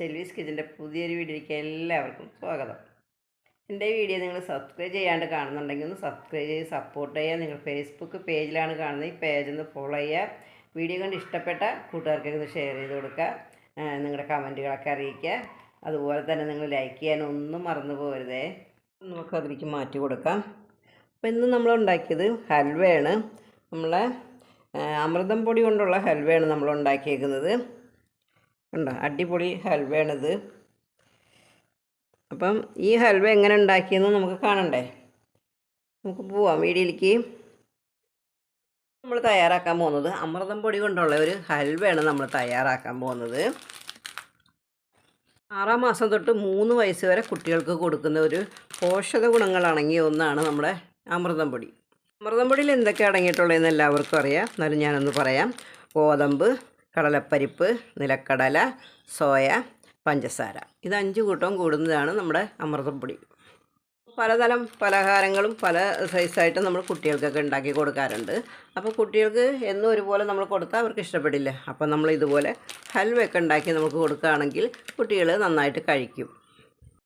ഷെൽവീസ് കിച്ചന്റെ പുതിയൊരു വീഡിയോയ്ക്ക് എല്ലാവർക്കും സ്വാഗതം. എന്റെ വീഡിയോ നിങ്ങൾ സബ്സ്ക്രൈബ് ചെയ്യാണ്ട് കാണുന്നുണ്ടെങ്കിൽ ഒന്ന് സബ്സ്ക്രൈബ് ചെയ്ത് സപ്പോർട്ട് ചെയ്യുക. നിങ്ങൾ ഫേസ്ബുക്ക് പേജിലാണ് കാണുന്നത്. ഈ പേജ് ഒന്ന് ഫോളോ ചെയ്യുക. വീഡിയോ കണ്ട് ഇഷ്ടപ്പെട്ട കൂട്ടുകാർക്കൊക്കെ ഒന്ന് ഷെയർ ചെയ്ത് കൊടുക്കുക. നിങ്ങളുടെ കമന്റുകളൊക്കെ അറിയിക്കുക. അതുപോലെ തന്നെ നിങ്ങൾ ലൈക്ക് ചെയ്യാനൊന്നും മറന്നു പോകരുതേ. നമുക്ക് അതിലേക്ക് മാറ്റി കൊടുക്കാം. അപ്പോൾ ഇന്ന് നമ്മൾ ഉണ്ടാക്കിയത് ഹൽവയാണ്. നമ്മളെ അമൃതം പൊടി കൊണ്ടുള്ള ഹൽവയാണ് നമ്മൾ ഉണ്ടാക്കിയേക്കുന്നത്. ഉണ്ടോ? അടിപൊളി ഹൽവയാണിത്. അപ്പം ഈ ഹൽവ എങ്ങനെ ഉണ്ടാക്കിയെന്ന് നമുക്ക് കാണണ്ടേ? നമുക്ക് പോവാം വീഡിയോയിലേക്ക്. നമ്മൾ തയ്യാറാക്കാൻ പോകുന്നത് അമൃതം പൊടി കൊണ്ടുള്ള ഒരു ഹൽവയാണ് നമ്മൾ തയ്യാറാക്കാൻ പോകുന്നത്. ആറാം മാസം തൊട്ട് മൂന്ന് വയസ്സ് വരെ കുട്ടികൾക്ക് കൊടുക്കുന്ന ഒരു പോഷക ഗുണങ്ങളടങ്ങിയ ഒന്നാണ് നമ്മുടെ അമൃതം പൊടി. അമൃതം പൊടിയിൽ എന്തൊക്കെ അടങ്ങിയിട്ടുള്ളതെന്ന് എല്ലാവർക്കും അറിയാം. എന്നാലും ഞാനൊന്ന് പറയാം. ഗോതമ്പ് കടലപ്പരിപ്പ് നിലക്കടല സോയ പഞ്ചസാര. ഇത് അഞ്ച് കൂട്ടം കൂടുന്നതാണ് നമ്മുടെ അമൃതം പൊടി. പലതരം പലഹാരങ്ങളും പല സൈസായിട്ട് നമ്മൾ കുട്ടികൾക്കൊക്കെ ഉണ്ടാക്കി കൊടുക്കാറുണ്ട്. അപ്പോൾ കുട്ടികൾക്ക് എന്നും ഒരുപോലെ നമ്മൾ കൊടുത്താൽ അവർക്ക് ഇഷ്ടപ്പെടില്ല. അപ്പോൾ നമ്മൾ ഇതുപോലെ ഹൽവയൊക്കെ ഉണ്ടാക്കി നമുക്ക് കൊടുക്കുകയാണെങ്കിൽ കുട്ടികൾ നന്നായിട്ട് കഴിക്കും.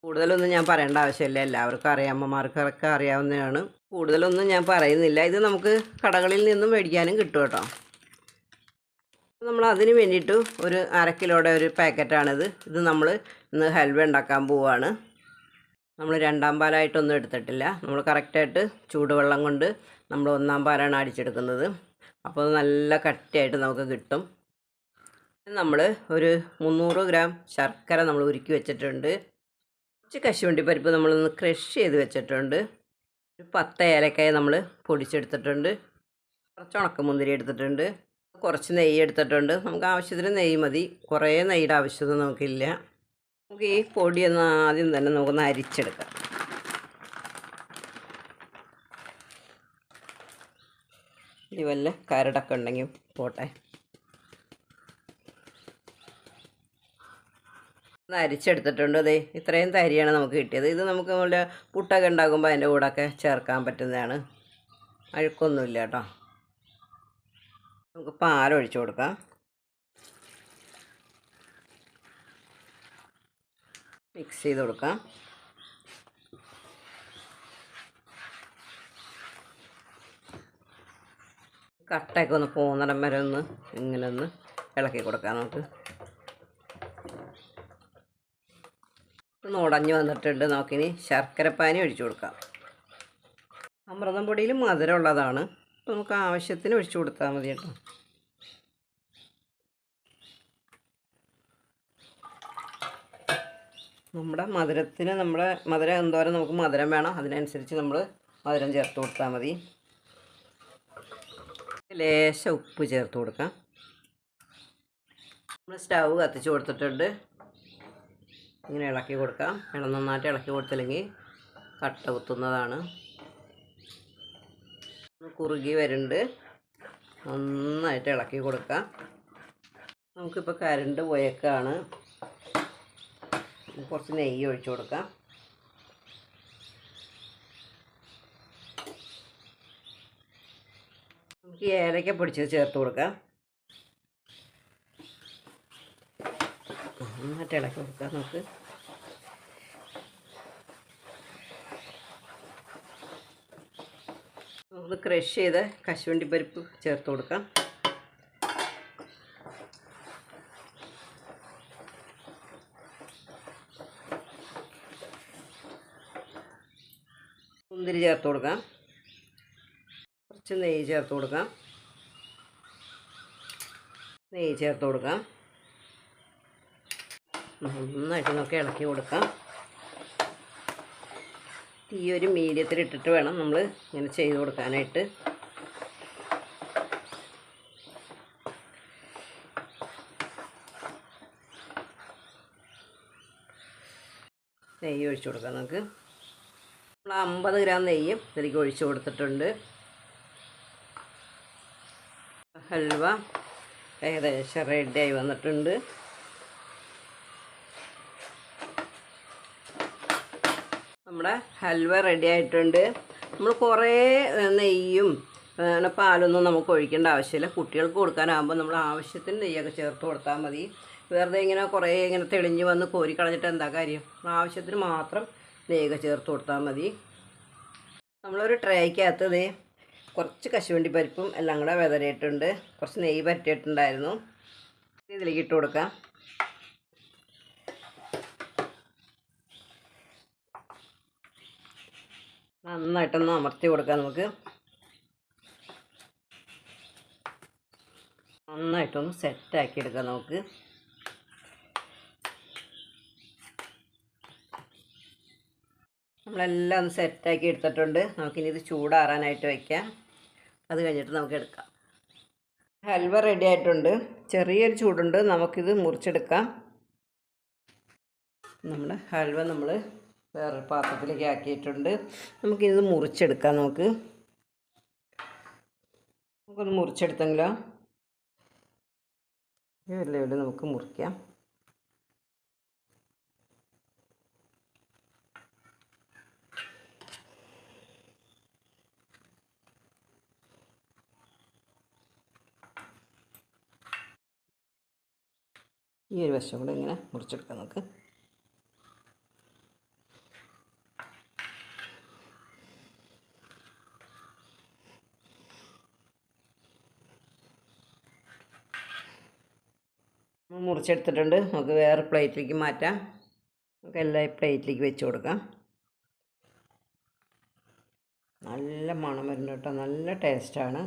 കൂടുതലൊന്നും ഞാൻ പറയേണ്ട ആവശ്യമില്ല. എല്ലാവർക്കും അറിയാം അമ്മമാർക്കൊക്കെ അറിയാവുന്നതാണ്. കൂടുതലൊന്നും ഞാൻ പറയുന്നില്ല. ഇത് നമുക്ക് കടകളിൽ നിന്നും മേടിക്കാനും കിട്ടും കേട്ടോ. നമ്മൾ അതിന് വേണ്ടിയിട്ട് ഒരു അര കിലോയുടെ ഒരു പാക്കറ്റാണിത്. ഇത് നമ്മൾ ഇന്ന് ഹൽവ ഉണ്ടാക്കാൻ പോവുകയാണ് നമ്മൾ രണ്ടാം പാലായിട്ടൊന്നും എടുത്തിട്ടില്ല. നമ്മൾ കറക്റ്റായിട്ട് ചൂടുവെള്ളം കൊണ്ട് നമ്മൾ ഒന്നാം പാലാണ് അടിച്ചെടുക്കുന്നത്. അപ്പോൾ നല്ല കട്ടിയായിട്ട് നമുക്ക് കിട്ടും. നമ്മൾ ഒരു മുന്നൂറ് ഗ്രാം ശർക്കര നമ്മൾ ഉരുക്കി വെച്ചിട്ടുണ്ട്. കുറച്ച് കശുവണ്ടി പരിപ്പ് നമ്മളൊന്ന് ക്രഷ് ചെയ്ത് വെച്ചിട്ടുണ്ട്. ഒരു പത്ത് ഏലക്കായ നമ്മൾ പൊടിച്ചെടുത്തിട്ടുണ്ട്. കുറച്ച് ഉണക്കമുന്തിരി എടുത്തിട്ടുണ്ട്. കുറച്ച് നെയ്യ് എടുത്തിട്ടുണ്ട്. നമുക്ക് ആവശ്യത്തിന് നെയ്യ് മതി. കുറേ നെയ്യുടെ ആവശ്യമൊന്നും നമുക്കില്ല. നമുക്ക് ഈ പൊടിയൊന്ന് ആദ്യം തന്നെ നമുക്കൊന്ന് അരിച്ചെടുക്കാം. ഇനി വല്ല കരടൊക്കെ ഉണ്ടെങ്കിൽ പോട്ടെ. ഒന്ന് അരിച്ചെടുത്തിട്ടുണ്ട്. അതെ ഇത്രയും തരിയാണ് നമുക്ക് കിട്ടിയത്. ഇത് നമുക്ക് നല്ല പുട്ടൊക്കെ ഉണ്ടാക്കുമ്പോൾ അതിന്റെ കൂടെയൊക്കെ ചേർക്കാൻ പറ്റുന്നതാണ്. അഴുക്കൊന്നുമില്ല കേട്ടോ. നമുക്ക് പാലൊഴിച്ചു കൊടുക്കാം. മിക്സ് ചെയ്ത് കൊടുക്കാം. കട്ടയൊക്കെ ഒന്ന് പോകുന്നിടം വരെ ഒന്ന് ഇങ്ങനെ ഒന്ന് ഇളക്കി കൊടുക്കാം നമുക്ക്. ഒന്ന് ഉടഞ്ഞു വന്നിട്ടുണ്ട് നമുക്കിനി ശർക്കരപ്പാനി ഒഴിച്ചു കൊടുക്കാം. അമൃതം പൊടിയിൽ മധുരമുള്ളതാണ്. അപ്പോൾ നമുക്ക് ആവശ്യത്തിന് ഒഴിച്ചു കൊടുത്താൽ മതി കേട്ടോ. നമ്മുടെ മധുരത്തിന് നമ്മുടെ മധുരം എന്തോരം നമുക്ക് മധുരം വേണം അതിനനുസരിച്ച് നമ്മൾ മധുരം ചേർത്ത് കൊടുത്താൽ മതി. ലേശം ഉപ്പ് ചേർത്ത് കൊടുക്കാം. നമ്മൾ സ്റ്റൗ കത്തിച്ച് കൊടുത്തിട്ടുണ്ട്. ഇങ്ങനെ ഇളക്കി കൊടുക്കാം. ഇളം നന്നായിട്ട് ഇളക്കി കൊടുത്തില്ലെങ്കിൽ കട്ട കുത്തുന്നതാണ്. കുറുകി വരുന്നുണ്ട്. നന്നായിട്ട് ഇളക്കി കൊടുക്കാം. നമുക്കിപ്പോൾ കരണ്ട് പോയേക്കാണ്. കുറച്ച് നെയ്യ് ഒഴിച്ചു കൊടുക്കാം. നമുക്ക് ഏലയ്ക്ക പൊടിച്ചത് ചേർത്ത് കൊടുക്കാം. നന്നായിട്ട് ഇളക്കി കൊടുക്കാം നമുക്ക്. നമുക്ക് ക്രഷ് ചെയ്ത കശുവണ്ടി പരിപ്പ് ചേർത്ത് കൊടുക്കാം. മുന്തിരി ചേർത്ത് കൊടുക്കാം. കുറച്ച് നെയ്യ് ചേർത്ത് കൊടുക്കാം. നെയ്യ് ചേർത്ത് കൊടുക്കാം. നന്നായിട്ട് നമുക്ക് ഇളക്കി കൊടുക്കാം. തീ ഒരു മീഡിയത്തിൽ ഇട്ടിട്ട് വേണം നമ്മൾ ഇങ്ങനെ ചെയ്ത് കൊടുക്കാനായിട്ട്. നെയ്യ് ഒഴിച്ചു കൊടുക്കാം നമുക്ക്. നമ്മൾ അമ്പത് ഗ്രാം നെയ്യും ഇതിലേക്ക് ഒഴിച്ചു കൊടുത്തിട്ടുണ്ട്. ഹൽവ ഏകദേശം റെഡിയായി വന്നിട്ടുണ്ട്. നമ്മുടെ ഹൽവ റെഡി ആയിട്ടുണ്ട്. നമ്മൾ കുറേ നെയ്യും പാലൊന്നും നമുക്ക് ഒഴിക്കേണ്ട ആവശ്യമില്ല. കുട്ടികൾക്ക് കൊടുക്കാനാകുമ്പോൾ നമ്മൾ ആവശ്യത്തിന് നെയ്യൊക്കെ ചേർത്ത് കൊടുത്താൽ മതി. വെറുതെ ഇങ്ങനെ കുറേ ഇങ്ങനെ തെളിഞ്ഞ് വന്ന് കോരി കളഞ്ഞിട്ട് എന്താ കാര്യം? ആവശ്യത്തിന് മാത്രം നെയ്യൊക്കെ ചേർത്ത് കൊടുത്താൽ മതി. നമ്മളൊരു ട്രേക്കകത്ത് ഇതേ കുറച്ച് കശുവണ്ടി പരിപ്പും എല്ലാം കൂടെ വിതറിയിട്ടുണ്ട്. കുറച്ച് നെയ്യ് പറ്റിയിട്ടുണ്ടായിരുന്നു ഇതിലേക്ക് ഇട്ട് കൊടുക്കാം. നന്നായിട്ടൊന്ന് അമർത്തി കൊടുക്കാം നമുക്ക്. നന്നായിട്ടൊന്ന് സെറ്റാക്കി എടുക്കാം നമുക്ക്. നമ്മളെല്ലാം ഒന്ന് സെറ്റാക്കി എടുത്തിട്ടുണ്ട്. നമുക്കിനി ഇത് ചൂടാറാനായിട്ട് വയ്ക്കാം അത് കഴിഞ്ഞിട്ട് നമുക്ക് എടുക്കാം. ഹൽവ റെഡി ആയിട്ടുണ്ട്. ചെറിയൊരു ചൂടുണ്ട്. നമുക്കിത് മുറിച്ചെടുക്കാം. നമ്മുടെ ഹൽവ നമ്മൾ വേറെ പാത്രത്തിലേക്ക് ആക്കിയിട്ടുണ്ട്. നമുക്കിത് മുറിച്ചെടുക്കാം നമുക്ക്. നമുക്കൊന്ന് മുറിച്ചെടുത്തെങ്കിലോ? ഒരു ലെവലിൽ നമുക്ക് മുറിക്കാം. ഈ ഒരു വശം കൂടെ ഇങ്ങനെ മുറിച്ചെടുക്കാം നമുക്ക്. മുറിച്ചെടുത്തിട്ടുണ്ട്. നമുക്ക് വേറെ പ്ലേറ്റിലേക്ക് മാറ്റാം. നമുക്ക് എല്ലാം പ്ലേറ്റിലേക്ക് വെച്ച് കൊടുക്കാം. നല്ല മണം വരുന്നുണ്ട് കേട്ടോ. നല്ല ടേസ്റ്റാണ്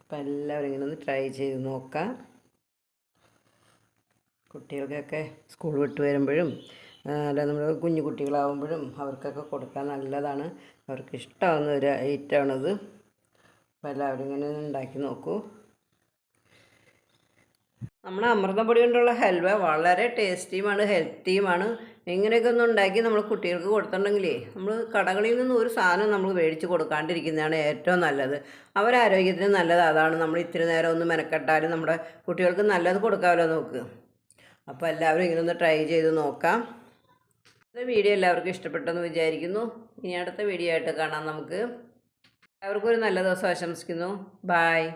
അപ്പം എല്ലാവരും ഇങ്ങനെ ഒന്ന് ട്രൈ ചെയ്ത് നോക്കാം. കുട്ടികൾക്കൊക്കെ സ്കൂൾ വിട്ട് വരുമ്പോഴും അല്ല നമ്മൾ കുഞ്ഞു കുട്ടികളാവുമ്പോഴും അവർക്കൊക്കെ കൊടുക്കാൻ നല്ലതാണ്. അവർക്ക് ഇഷ്ടമാവുന്ന ഒരു ഐറ്റമാണിത് അപ്പോൾ എല്ലാവരും ഇങ്ങനെ ഉണ്ടാക്കി നോക്കൂ. നമ്മുടെ പൊടി കൊണ്ടുള്ള ഹൽവ വളരെ ടേസ്റ്റിയുമാണ് ഹെൽത്തിയുമാണ്. ഇങ്ങനെയൊക്കെ ഒന്ന് ഉണ്ടാക്കി നമ്മൾ കുട്ടികൾക്ക് കൊടുത്തിട്ടുണ്ടെങ്കിലേ നമ്മൾ കടകളിൽ നിന്ന് ഒരു സാധനം നമ്മൾ മേടിച്ച് കൊടുക്കാണ്ടിരിക്കുന്നതാണ് ഏറ്റവും നല്ലത്. അവരാരോഗ്യത്തിന് നല്ലത് അതാണ്. നമ്മൾ ഇത്തിരി നേരം ഒന്ന് മെനക്കെട്ടാലും നമ്മുടെ കുട്ടികൾക്ക് നല്ലത് കൊടുക്കാമല്ലോ നോക്ക്. അപ്പോൾ എല്ലാവരും ഇങ്ങനെ ഒന്ന് ട്രൈ ചെയ്ത് നോക്കാം. ഈ വീഡിയോ എല്ലാവർക്കും ഇഷ്ടപ്പെട്ടെന്ന് വിചാരിക്കുന്നു. ഇനി അടുത്ത വീഡിയോ ആയിട്ട് കാണാം നമുക്ക്. എല്ലാവർക്കും ഒരു നല്ല ദിവസം ആശംസിക്കുന്നു. ബായ്